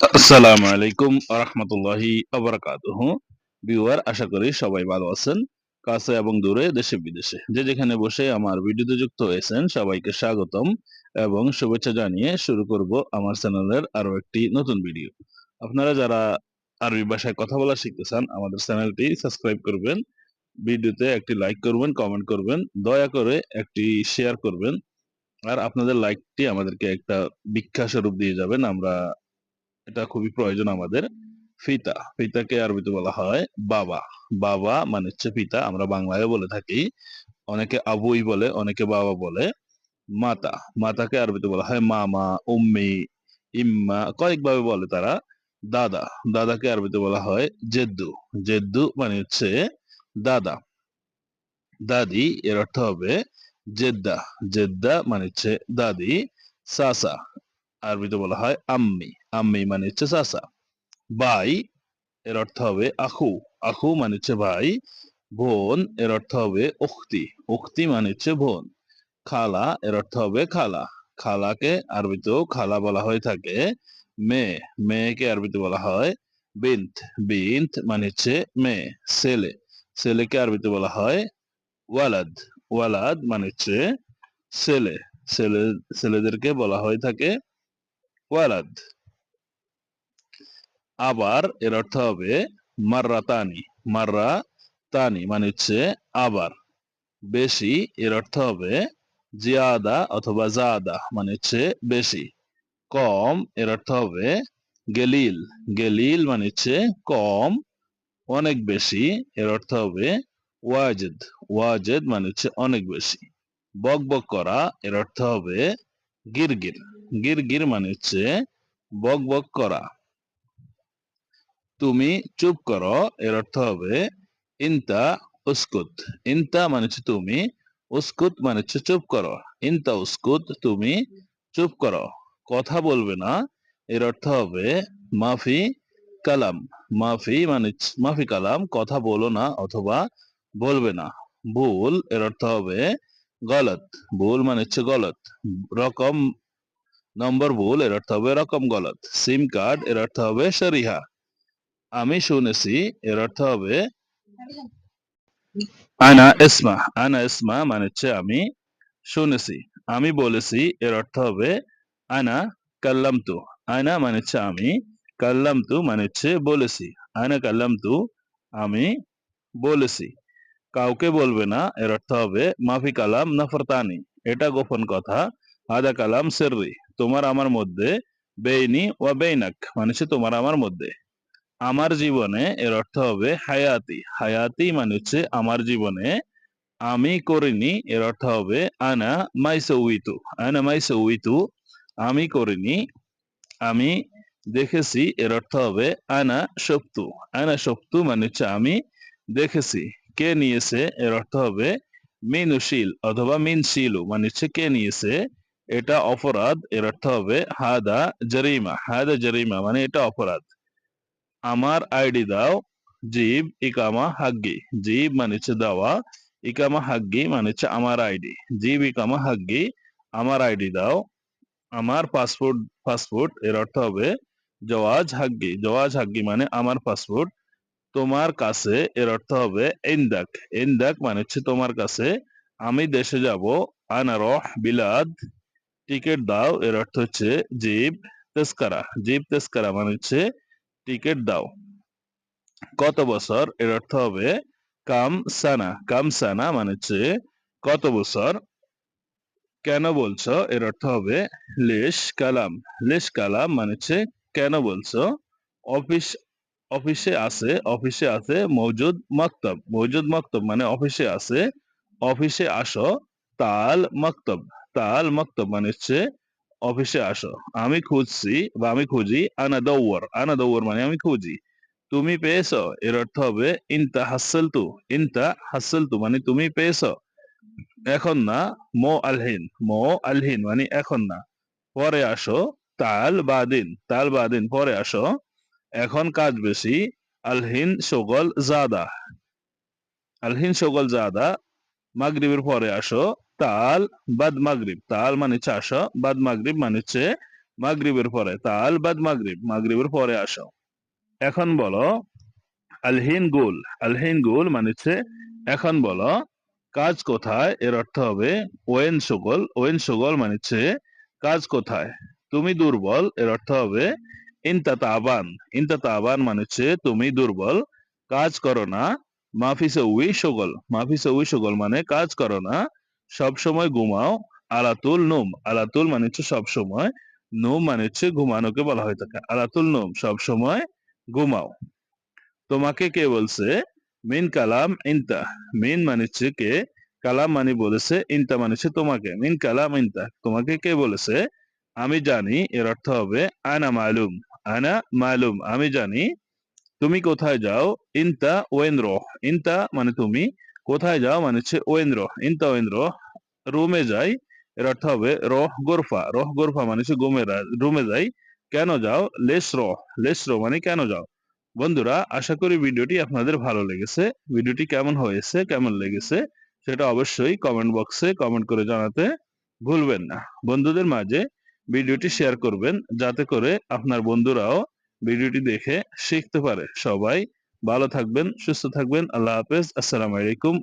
আসসালামু আলাইকুম আরহামতুল্লাহি আবরাকাতুহ। ভিউয়ার, আশা করি সবাই ভালো আছেন, কাছে এবং দূরে, দেশে বিদেশে। যে যেখানে বসে আমার ভিডিওতে যুক্ত হয়েছেন, সবাইকে স্বাগতম এবং শুভেচ্ছা জানিয়ে শুরু করব আমার চ্যানেলের আরও একটি নতুন ভিডিও। আপনারা যারা আরবি ভাষায় কথা বলা শিখতে চান, আমাদের চ্যানেলটি সাবস্ক্রাইব করবেন, ভিডিওতে একটি লাইক করবেন, কমেন্ট করবেন, দয়া করে একটি শেয়ার করবেন, আর আপনাদের লাইকটি আমাদেরকে একটা ভিক্ষা স্বরূপ দিয়ে যাবেন। আমরা এটা খুবই প্রয়োজন আমাদের। ফিতা, ফিতাকে আরবিতে বলা হয় বাবা। বাবা মানে হচ্ছে পিতা আমরা বাংলায় বলে থাকি। অনেকে আবুই বলে, অনেকে বাবা বলে। মাতা, মাতাকে আরবিতে বলা হয় মামা, উম্মি, ইম্মা, কয়েকভাবে বলে তারা। দাদা, দাদাকে আরবিতে বলা হয় জেদ্দু। জেদ্দু মানে হচ্ছে দাদা। দাদি এর অর্থ হবে জেদ্দা। জেদ্দা মানে হচ্ছে দাদি। সাসা আরবিতে বলা হয় আম্মি। আম্মি মানে হচ্ছে চাচা। ভাই এর অর্থ হবে আখু। আখু মানে হচ্ছে ভাই। বোন এর অর্থ হবে উক্তি উক্তি মানে হচ্ছে বোন। খালা এর অর্থ হবে খালা। খালাকে আরবিতেও খালা বলা হয়ে থাকে। মেয়ে। মেয়েকে আরবিতে বলা হয় বিন্ত বিন্ত মানে হচ্ছে মেয়ে। ছেলে। ছেলেকে আরবিতে বলা হয় ওয়ালাদ। ওয়ালাদ মানে হচ্ছে ছেলে। ছেলে ছেলেদেরকে বলা হয়ে থাকে ওয়ালাদ। আবার এর অর্থ হবে মাররা তানি মাররা তানি মানে হচ্ছে আবার। বেশি এর অর্থ হবে জিয়াদা অথবা জাদা মানে হচ্ছে বেশি। কম এর অর্থ হবে গেলিল গেলিল মানে হচ্ছে কম, অনেক বেশি এর অর্থ হবে ওয়াজেদ ওয়াজেদ মানে হচ্ছে অনেক বেশি। বক বক করা এর অর্থ হবে গিরগির। গিরগির মানে হচ্ছে বক বক করা। তুমি চুপ করো, এর অর্থ হবে ইনতা উস্কুত। ইনতা মানে হচ্ছে তুমি, উস্কুত মানে হচ্ছে চুপ করো। ইনতা উস্কুত, তুমি চুপ করো। কথা বলবে না, এর অর্থ হবে মাফি কালাম। মাফি মানে মাফি কালাম, কথা বলো না অথবা বলবে না। ভুল, এর অর্থ হবে গলত। ভুল মানে হচ্ছে গলত। রকম নম্বর ভুল, এর অর্থ হবে রকম গলত। সিম কার্ড এর অর্থ হবে শরিহা। আমি শুনেছি, এর অর্থ হবে আনা ইসমা। আনা ইসমা মানে আমি শুনেছি। আমি বলেছি, এর অর্থ হবে আনা কাল্লামতু। আনা মানে হচ্ছে আমি, কাল্লামতু মানে হচ্ছে বলেছি। আনা কাল্লামতু, আমি বলেছি। কাউকে বলবে না, এর অর্থ হবে মাফি কালাম নাফরতানি। এটা গোপন কথা। আদা কালাম সেররি। তোমার আমার মধ্যে বেইনি ওয়া বেইনাক মানে হচ্ছে তোমার আমার মধ্যে। আমার জীবনে এর অর্থ হবে হায়াতি। হায়াতি মানে হচ্ছে আমার জীবনে আমি করিনি, এর অর্থ হবে আনা মাইসউইতু আনা মাইসউইতু আমি করিনি, আমি দেখেছি, এর অর্থ হবে আনা সপ্তু আনা সপ্তু মানে হচ্ছে আমি দেখেছি। কে নিয়েছে, এর অর্থ হবে মিনুশীল অথবা মিনশিলু মানে হচ্ছে কে নিয়েছে এটা অপরাধ, এর অর্থ হবে হাদা জরিমা হাদা জরিমা মানে এটা অপরাধ। আমার আইডি দাও, জিব ইকামা হাগ্গি, জিব মানে হচ্ছে দেওয়া, ইকামা হাগ্গি মানে হচ্ছে আমার আইডি, জিব ইকামা হাগ্গি, আমার আইডি দাও, আমার পাসপোর্ট পাসপোর্ট, এর অর্থ হবে জওয়াজ হাগ্গি জওয়াজ হাগ্গি মানে আমার পাসপোর্ট, তোমার কাছে, এর অর্থ হবে ইন্দাক ইন্দাক মানে হচ্ছে তোমার কাছে, আমি দেশে যাব আনারহ বিলাদ টিকিট দাও, এর অর্থ হচ্ছে জিব তেস্কারা জিব তেস্কারা মানে হচ্ছে টিকিট দাও। কত বছর? এর অর্থ হবে কাম সানা কাম সানা মানে হচ্ছে কত বছর? কেন বলছো? এর অর্থ হবে লেশ কালাম। লেশ কালাম মানে হচ্ছে কেন বলছো? অফিস, অফিসে আছে অফিসে আছে মৌজুদ মক্তব। মৌজুদ মক্তব মানে অফিসে আছে, অফিসে আসো, তাল মক্তব। তাল মক্তব মানে হচ্ছে অফিসে আসো। আমি খুঁজছি বা আমি খুঁজি আনা দৌয়ার আনা দৌয়ার মানে আমি খুঁজি। তুমি পেয়েছ? এর অর্থ হবে ইনতা হাসলতু। ইনতা হাসলতু মানে তুমি পেয়েছ। এখন না, মো আলহিন মো আলহিন মানে এখন না। পরে আসো, তাল বাদিন তাল বাদিন পরে আসো। এখন কাজ বেশি। আলহিন সগল জাদা। আলহিন সগল জাদা। মাগরিবের পরে আসো। তাল, বাদ মাগরিব। তাল মানে আসো, বাদ মাগরিব মানে হচ্ছে মাগরিবের পরে। তাল, বাদ মাগরিব, মাগরিবের পরে আসো। এখন বলো, আলহিন গুল। আলহিন গুল মানে হচ্ছে, এখন বলো, কাজ কোথায়? এর অর্থ হবে, ওয়েন সুগল। ওয়েন সুগল মানে হচ্ছে, কাজ কোথায়? তুমি দুর্বল, এর অর্থ হবে ইনতা তাবান ইনতা তাবান মানে হচ্ছে, তুমি দুর্বল, কাজ করো না, মাফিসে উই সুগল। মাফিসে উই সুগল মানে কাজ করো না সব সময় ঘুমাও, আলাতুল নোম। আলাতুল মানে হচ্ছে সব সময়, নুম মানে হচ্ছে ঘুমানোকে বলা হয়ে থাকে আলাতুল নোম, সব সময় ঘুমাও। তোমাকে কে বলছে? মিন কালাম ইনতা। মিন মানে হচ্ছে কে? কালাম মানে বলেছে, ইনতা মানে হচ্ছে তোমাকে। মিন কালাম ইনতা। তোমাকে কে বলেছে? আমি জানি, এর অর্থ হবে, আনা মালুম। আনা মালুম, আমি জানি। তুমি কোথায় যাও? ইনতা ওয়েন্দ্র ইনতা মানে তুমি। কোথায় যাও? মানে হচ্ছে ওয়েন্দ্র ইনতা ওয়েন্দ্র রুমে যাই, এর অর্থ হবে রহ গোরফা। রহ গোরফা মানে হচ্ছে ঘুমে রুমে যাই। কেন যাও? লেস র লেস র মানে কেন যাও? বন্ধুরা, আশা করি ভিডিওটি আপনাদের ভালো লেগেছে। ভিডিওটি কেমন হয়েছে, কেমন লেগেছে, সেটা অবশ্যই কমেন্ট বক্সে কমেন্ট করে জানাতে ভুলবেন না। বন্ধুদের মাঝে ভিডিওটি শেয়ার করবেন, যাতে করে আপনার বন্ধুরাও ভিডিওটি দেখে শিখতে পারে। সবাই ভালো থাকবেন, সুস্থ থাকবেন। আল্লাহ হাফেজ। আসসালামু আলাইকুম।